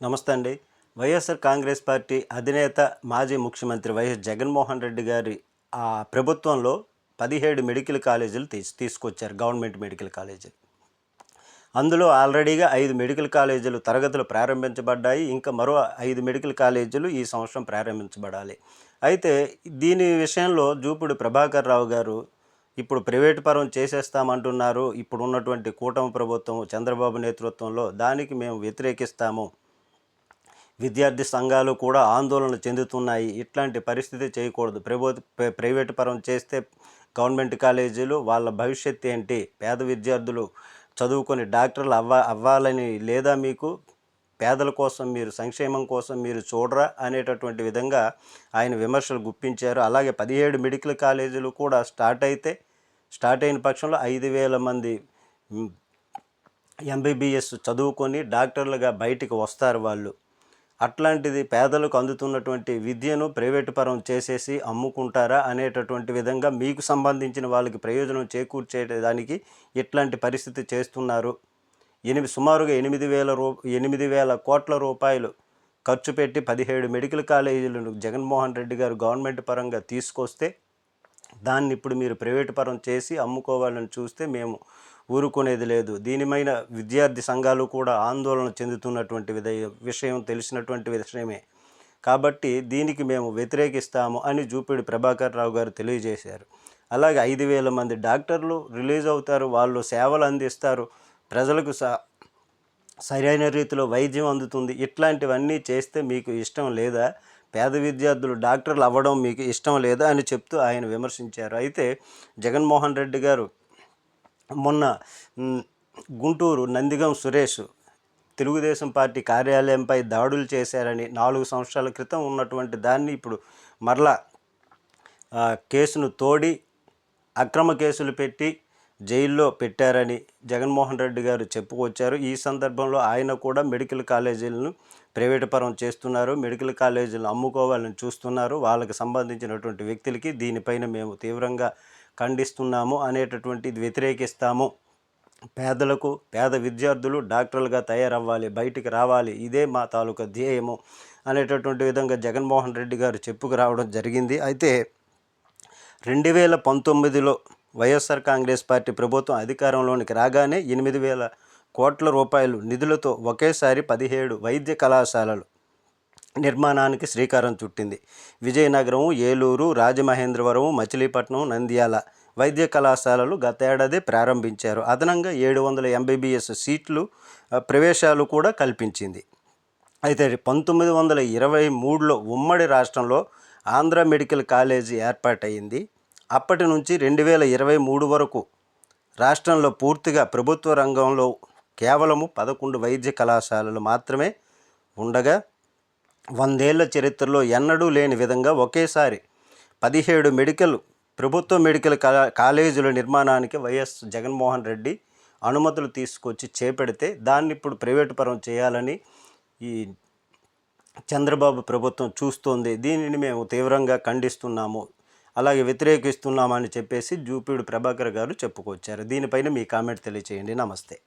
నమస్తే అండి. వైఎస్ఆర్ కాంగ్రెస్ పార్టీ అధినేత మాజీ ముఖ్యమంత్రి వైఎస్ జగన్మోహన్ రెడ్డి గారి ఆ ప్రభుత్వంలో పదిహేడు మెడికల్ కాలేజీలు తీసు తీసుకొచ్చారు గవర్నమెంట్ మెడికల్ కాలేజీలు. అందులో ఆల్రెడీగా ఐదు మెడికల్ కాలేజీలు తరగతులు ప్రారంభించబడ్డాయి ఇంకా మరో ఐదు మెడికల్ కాలేజీలు ఈ సంవత్సరం ప్రారంభించబడాలి. అయితే దీని విషయంలో జూపుడు ప్రభాకర్ రావు గారు ఇప్పుడు ప్రైవేటు పరం చేసేస్తామంటున్నారు ఇప్పుడు ఉన్నటువంటి కూటమి ప్రభుత్వం చంద్రబాబు నేతృత్వంలో దానికి మేము వ్యతిరేకిస్తాము విద్యార్థి సంఘాలు కూడా ఆందోళన చెందుతున్నాయి. ఇట్లాంటి పరిస్థితి చేయకూడదు. ప్రభుత్వ ప్రైవేటు పరం చేస్తే గవర్నమెంట్ కాలేజీలు వాళ్ళ భవిష్యత్ ఏంటి? పేద విద్యార్థులు చదువుకొని డాక్టర్లు అవ్వ అవ్వాలని లేదా మీకు పేదల కోసం మీరు సంక్షేమం కోసం మీరు చూడరా అనేటటువంటి విధంగా ఆయన విమర్శలు గుప్పించారు. అలాగే పదిహేడు మెడికల్ కాలేజీలు కూడా స్టార్ట్ అయితే స్టార్ట్ అయిన పక్షంలో ఐదు వేల మంది ఎంబీబీఎస్ చదువుకొని డాక్టర్లుగా బయటికి వస్తారు వాళ్ళు. అట్లాంటిది పేదలకు అందుతున్నటువంటి విద్యను ప్రైవేటు పరం చేసేసి అమ్ముకుంటారా అనేటటువంటి విధంగా మీకు సంబంధించిన వాళ్ళకి ప్రయోజనం చేకూర్చేయడానికి ఇట్లాంటి పరిస్థితి చేస్తున్నారు. ఎనిమిది సుమారుగా ఎనిమిది వేల రూ ఎనిమిది వేల కోట్ల రూపాయలు ఖర్చు పెట్టి పదిహేడు మెడికల్ కాలేజీలను జగన్మోహన్ రెడ్డి గారు గవర్నమెంట్ పరంగా తీసుకొస్తే దాన్ని ఇప్పుడు మీరు ప్రైవేటు పరం చేసి అమ్ముకోవాలని చూస్తే మేము ఊరుకునేది లేదు. దీనిమైన విద్యార్థి సంఘాలు కూడా ఆందోళన చెందుతున్నటువంటి విధ విషయం తెలిసినటువంటి విషయమే. కాబట్టి దీనికి మేము వ్యతిరేకిస్తాము అని జూపిడి ప్రభాకర్ రావు గారు తెలియజేశారు. అలాగే ఐదు వేల మంది డాక్టర్లు రిలీజ్ అవుతారు వాళ్ళు సేవలు అందిస్తారు ప్రజలకు స సరైన రీతిలో వైద్యం అందుతుంది. ఇట్లాంటివన్నీ చేస్తే మీకు ఇష్టం లేదా? పేద విద్యార్థులు డాక్టర్లు అవ్వడం మీకు ఇష్టం లేదా అని చెప్తూ ఆయన విమర్శించారు. అయితే జగన్మోహన్ రెడ్డి గారు మొన్న గుంటూరు నందిగం సురేష్ తెలుగుదేశం పార్టీ కార్యాలయంపై దాడులు చేశారని నాలుగు సంవత్సరాల క్రితం ఉన్నటువంటి దాన్ని ఇప్పుడు మరలా కేసును తోడి అక్రమ కేసులు పెట్టి జైల్లో పెట్టారని జగన్మోహన్ రెడ్డి గారు చెప్పుకొచ్చారు. ఈ సందర్భంలో ఆయన కూడా మెడికల్ కాలేజీలను ప్రైవేటుపరం చేస్తున్నారు. మెడికల్ కాలేజీలను అమ్ముకోవాలని చూస్తున్నారు. వాళ్ళకి సంబంధించినటువంటి వ్యక్తులకి దీనిపైన మేము తీవ్రంగా ఖండిస్తున్నాము అనేటటువంటి వ్యతిరేకిస్తాము. పేదలకు పేద విద్యార్థులు డాక్టర్లుగా తయారవ్వాలి బయటికి రావాలి ఇదే మా తాలూకా ధ్యేయము అనేటటువంటి విధంగా జగన్మోహన్ రెడ్డి గారు చెప్పుకు రావడం జరిగింది. అయితే రెండు వేల పంతొమ్మిదిలో వైఎస్ఆర్ కాంగ్రెస్ పార్టీ ప్రభుత్వం అధికారంలోనికి రాగానే ఎనిమిది వేల కోట్ల రూపాయలు నిధులతో ఒకేసారి పదిహేడు వైద్య కళాశాలలు నిర్మాణానికి శ్రీకారం చుట్టింది. విజయనగరం ఏలూరు రాజమహేంద్రవరం మచిలీపట్నం నంద్యాల వైద్య కళాశాలలు గతేడాది ప్రారంభించారు. అదనంగా ఏడు వందల ఎంబీబీఎస్ సీట్లు ప్రవేశాలు కూడా కల్పించింది. అయితే పంతొమ్మిది వందల ఇరవై మూడులో ఉమ్మడి రాష్ట్రంలో ఆంధ్ర మెడికల్ కాలేజీ ఏర్పాటైంది అప్పటి నుంచి రెండు వేల ఇరవై మూడు వరకు రాష్ట్రంలో పూర్తిగా ప్రభుత్వ రంగంలో కేవలము పదకొండు వైద్య కళాశాలలు మాత్రమే ఉండగా వందేళ్ళ చరిత్రలో ఎన్నడూ లేని విధంగా ఒకేసారి పదిహేడు మెడికల్ ప్రభుత్వ మెడికల్ కాలేజీల నిర్మాణానికి వైఎస్ జగన్మోహన్ రెడ్డి అనుమతులు తీసుకొచ్చి చేపెడితే దాన్ని ఇప్పుడు ప్రైవేటు పరం చేయాలని ఈ చంద్రబాబు ప్రభుత్వం చూస్తోంది. దీనిని మేము తీవ్రంగా ఖండిస్తున్నాము. అలాగే వ్యతిరేకిస్తున్నామని చెప్పేసి జూపీడు ప్రభాకర్ గారు చెప్పుకొచ్చారు. దీనిపైన మీ కామెంట్ తెలియచేయండి. నమస్తే.